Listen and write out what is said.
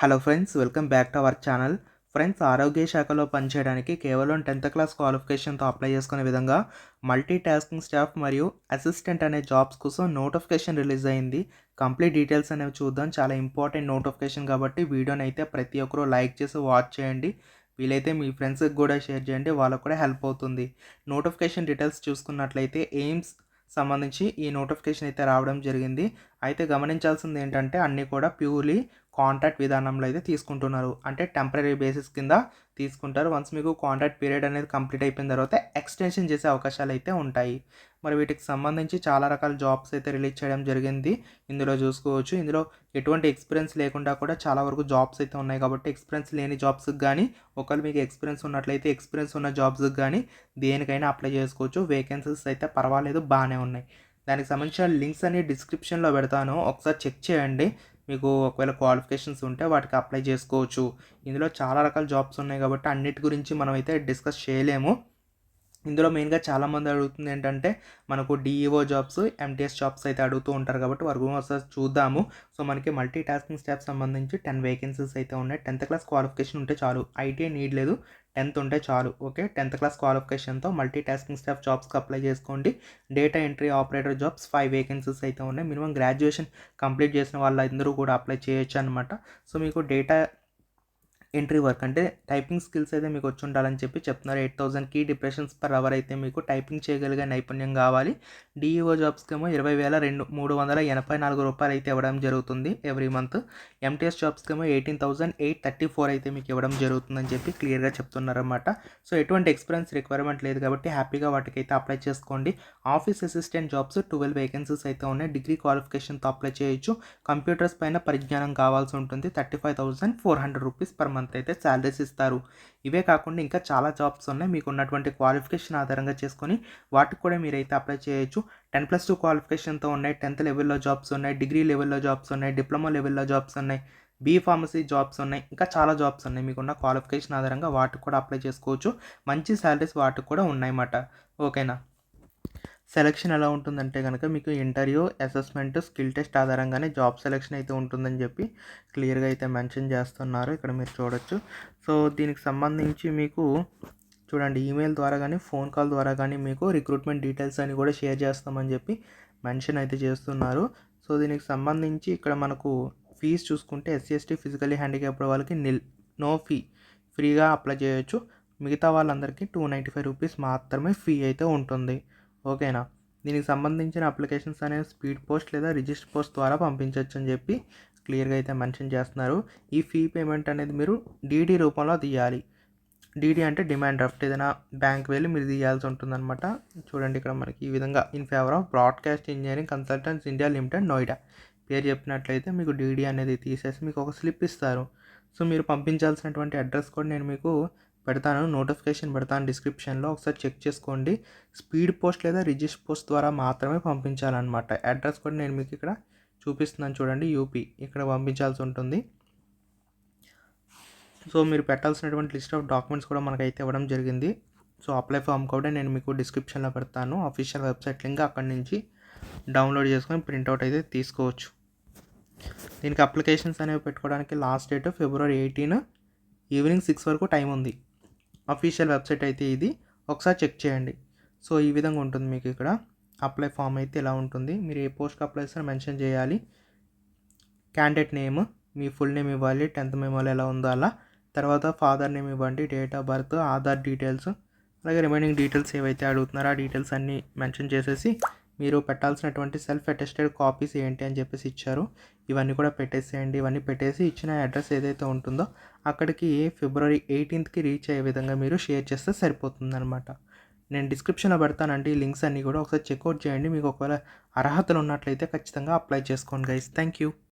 Hello friends welcome back to our channel. Friends ఆరోగ్య శాఖలో పనిచేయడానికి కేవలం టెన్త్ క్లాస్ క్వాలిఫికేషన్తో అప్లై చేసుకునే విధంగా మల్టీ టాస్కింగ్ స్టాఫ్ మరియు అసిస్టెంట్ అనే జాబ్స్ కోసం నోటిఫికేషన్ రిలీజ్ అయింది. కంప్లీట్ డీటెయిల్స్ అనేవి చూద్దాం. చాలా ఇంపార్టెంట్ నోటిఫికేషన్ కాబట్టి వీడియోని అయితే ప్రతి ఒక్కరూ లైక్ చేసి వాచ్ చేయండి. వీలైతే మీ ఫ్రెండ్స్కి కూడా షేర్ చేయండి. వాళ్ళకు కూడా హెల్ప్ అవుతుంది. నోటిఫికేషన్ డీటెయిల్స్ చూసుకున్నట్లయితే ఎయిమ్స్ సంబంధించి ఈ నోటిఫికేషన్ అయితే రావడం జరిగింది. అయితే గమనించాల్సింది ఏంటంటే అన్నీ కూడా ప్యూర్లీ కాంట్రాక్ట్ విధానంలో అయితే తీసుకుంటున్నారు. అంటే టెంపరీ బేసిస్ కింద తీసుకుంటారు. వన్స్ మీకు కాంట్రాక్ట్ పీరియడ్ అనేది కంప్లీట్ అయిపోయిన తర్వాత ఎక్స్టెన్షన్ చేసే అవకాశాలు అయితే ఉంటాయి. మరి వీటికి సంబంధించి చాలా రకాల జాబ్స్ అయితే రిలీజ్ చేయడం జరిగింది. ఇందులో చూసుకోవచ్చు. ఇందులో ఎటువంటి ఎక్స్పీరియన్స్ లేకుండా కూడా చాలా వరకు జాబ్స్ అయితే ఉన్నాయి కాబట్టి ఎక్స్పీరియన్స్ లేని జాబ్స్కి కానీ ఒకవేళ మీకు ఎక్స్పీరియన్స్ ఉన్నట్లయితే ఎక్స్పీరియన్స్ ఉన్న జాబ్స్కి కానీ దేనికైనా అప్లై చేసుకోవచ్చు. వేకెన్సీస్ అయితే పర్వాలేదు బాగానే ఉన్నాయి. దానికి సంబంధించిన లింక్స్ అన్ని డిస్క్రిప్షన్లో పెడతాను. ఒకసారి చెక్ చేయండి. మీకు ఒకవేళ క్వాలిఫికేషన్స్ ఉంటే వాటికి అప్లై చేసుకోవచ్చు. ఇందులో చాలా రకాల జాబ్స్ ఉన్నాయి కాబట్టి అన్నిటి గురించి మనమైతే డిస్కస్ చేయలేము. ఇందులో మెయిన్గా చాలామంది అడుగుతుంది ఏంటంటే మనకు డిఈఓ జాబ్స్ ఎంటీఎస్ జాబ్స్ అయితే అడుగుతూ ఉంటారు కాబట్టి వరకు ఒకసారి చూద్దాము. సో మనకి మల్టీ టాస్కింగ్ స్టాఫ్ సంబంధించి టెన్ వేకెన్సీస్ అయితే ఉన్నాయి. టెన్త్ క్లాస్ క్వాలిఫికేషన్ ఉంటే చాలు. ఐటీఐ నీడ్ లేదు. టెన్త్ ఉంటే చాలు. ఓకే? టెన్త్ క్లాస్ క్వాలిఫికేషన్తో మల్టీ టాస్కింగ్ స్టాఫ్ జాబ్స్కి అప్లై చేసుకోండి. Data entry operator jobs five vacancies అయితే ఉన్నాయి. మినిమం గ్రాడ్యుయేషన్ కంప్లీట్ చేసిన వాళ్ళందరూ కూడా అప్లై చేయొచ్చు అనమాట సో మీకు డేటా ఎంట్రీ వర్క్. అంటే టైపింగ్ స్కిల్స్ అయితే మీకు వచ్చి ఉండాలని చెప్పి చెప్తున్నారు. Eight thousand key depressions per hour అయితే మీకు టైపింగ్ చేయగలిగే నైపుణ్యం కావాలి. డిఈఓ జాబ్స్కి ఏమో ఇరవై వేల రెండు మూడు వందల ఎనభై నాలుగు రూపాయలు అయితే ఇవ్వడం జరుగుతుంది ఎవ్రీ మంత్. ఎంటీఎస్ జాబ్స్కి ఏమో eighteen thousand eight thirty four అయితే మీకు ఇవ్వడం జరుగుతుందని చెప్పి క్లియర్గా చెప్తున్నారన్నమాట. సో ఎటువంటి ఎక్స్పీరియన్స్ రిక్వైర్మెంట్ లేదు కాబట్టి హ్యాపీగా వాటికైతే అప్లై చేసుకోండి. Office assistant jobs twelve vacancies అయితే ఉన్నాయి. డిగ్రీ క్వాలిఫికేషన్తో అప్లై చేయొచ్చు. కంప్యూటర్స్ పైన పరిజ్ఞానం కావాల్సి ఉంటుంది. Thirty five thousand four hundred rupees per month. అయితే శాలరీస్ ఇస్తారు. ఇవే కాకుండా ఇంకా చాలా జాబ్స్ ఉన్నాయి. మీకు ఉన్నటువంటి క్వాలిఫికేషన్ ఆధారంగా చేసుకొని వాటికి కూడా మీరైతే అప్లై చేయొచ్చు. టెన్ ప్లస్ టూ క్వాలిఫికేషన్తో ఉన్నాయి. టెన్త్ లెవెల్లో జాబ్స్ ఉన్నాయి. డిగ్రీ లెవెల్లో జాబ్స్ ఉన్నాయి. డిప్లొమా లెవెల్లో జాబ్స్ ఉన్నాయి. బీ ఫార్మసీ జాబ్స్ ఉన్నాయి. ఇంకా చాలా జాబ్స్ ఉన్నాయి. మీకున్న క్వాలిఫికేషన్ ఆధారంగా వాటికి కూడా అప్లై చేసుకోవచ్చు. మంచి శాలరీస్ వాటికి కూడా ఉన్నాయన్నమాట. ఓకేనా సెలక్షన్ ఎలా ఉంటుందంటే కనుక మీకు ఇంటర్వ్యూ అసెస్మెంట్ స్కిల్ టెస్ట్ ఆధారంగానే జాబ్ సెలక్షన్ అయితే ఉంటుందని చెప్పి క్లియర్గా అయితే మెన్షన్ చేస్తున్నారు. ఇక్కడ మీరు చూడొచ్చు. సో దీనికి సంబంధించి మీకు చూడండి ఈమెయిల్ ద్వారా కానీ ఫోన్ కాల్ ద్వారా కానీ మీకు రిక్రూట్మెంట్ డీటెయిల్స్ అని కూడా షేర్ చేస్తామని చెప్పి మెన్షన్ అయితే చేస్తున్నారు. సో దీనికి సంబంధించి ఇక్కడ మనకు ఫీజు చూసుకుంటే ఎస్సీ ఎస్టీ ఫిజికలీ హ్యాండిక్యాప్డ్ వాళ్ళకి నిల్ నో ఫీ ఫ్రీగా అప్లై చేయొచ్చు. మిగతా వాళ్ళందరికీ టూ నైంటీ ఫైవ్ రూపీస్ మాత్రమే ఫీ అయితే ఉంటుంది. ఓకేనా? దీనికి సంబంధించిన అప్లికేషన్స్ అనేవి స్పీడ్ పోస్ట్ లేదా రిజిస్టర్ పోస్ట్ ద్వారా పంపించవచ్చు అని చెప్పి క్లియర్గా అయితే మెన్షన్ చేస్తున్నారు. ఈ ఫీ పేమెంట్ అనేది మీరు డీడీ రూపంలో తీయాలి. డీడీ అంటే డిమాండ్ డ్రాఫ్ట్ ఏదైనా బ్యాంక్ వెళ్ళి మీరు తీయాల్సి ఉంటుందన్నమాట. చూడండి ఇక్కడ మనకి ఈ విధంగా in favour of broadcast engineering consultants India limited Noida. పేరు చెప్పినట్లయితే మీకు డీడీ అనేది తీసేసి మీకు ఒక స్లిప్ ఇస్తారు. సో మీరు పంపించాల్సినటువంటి అడ్రస్ కూడా నేను మీకు పెడతాను నోటిఫికేషన్ పెడతాను డిస్క్రిప్షన్లో ఒకసారి చెక్ చేసుకోండి. స్పీడ్ పోస్ట్ లేదా రిజిస్ట్ పోస్ట్ ద్వారా మాత్రమే పంపించాలన్నమాట. అడ్రస్ కూడా నేను మీకు ఇక్కడ చూపిస్తున్నాను చూడండి యూపీ ఇక్కడ పంపించాల్సి ఉంటుంది. సో మీరు పెట్టాల్సినటువంటి లిస్ట్ ఆఫ్ డాక్యుమెంట్స్ కూడా మనకైతే ఇవ్వడం జరిగింది. సో అప్లై ఫామ్ కూడా నేను మీకు డిస్క్రిప్షన్లో పెడతాను. అఫీషియల్ వెబ్సైట్ లింక్ అక్కడి నుంచి డౌన్లోడ్ చేసుకొని ప్రింట్అవుట్ అయితే తీసుకోవచ్చు. దీనికి అప్లికేషన్స్ అనేవి పెట్టుకోవడానికి last date February eighteen evening six వరకు టైం ఉంది. అఫీషియల్ వెబ్సైట్ అయితే ఇది. ఒకసారి చెక్ చేయండి. సో ఈ విధంగా ఉంటుంది మీకు ఇక్కడ. అప్లై ఫామ్ అయితే ఇలా ఉంటుంది. మీరు ఏ పోస్ట్కి అప్లై చేస్తారో మెన్షన్ చేయాలి. క్యాండిడేట్ నేమ్ మీ ఫుల్ నేమ్ ఇవ్వాలి టెన్త్ మెమోలో ఎలా ఉందో అలా. తర్వాత ఫాదర్ నేమ్ ఇవ్వండి date of birth Aadhaar details అలాగే రిమైనింగ్ డీటెయిల్స్ ఏవైతే అడుగుతున్నారో ఆ డీటెయిల్స్ అన్నీ మెన్షన్ చేసేసి మీరు పెట్టాల్సినటువంటి సెల్ఫ్ అటెస్టెడ్ కాపీస్ ఏంటి అని చెప్పేసి ఇచ్చారు. ఇవన్నీ కూడా పెట్టేసేయండి. ఇవన్నీ పెట్టేసి ఇచ్చిన అడ్రస్ ఏదైతే ఉంటుందో అక్కడికి ఫిబ్రవరి ఎయిటీన్త్కి రీచ్ అయ్యే విధంగా మీరు షేర్ చేస్తే సరిపోతుందనమాట నేను డిస్క్రిప్షన్లో పెడతానండి. ఈ లింక్స్ అన్నీ కూడా ఒకసారి చెక్అవుట్ చేయండి. మీకు ఒకవేళ అర్హతలు ఉన్నట్లయితే ఖచ్చితంగా అప్లై చేసుకోండి గైస్ థ్యాంక్ యూ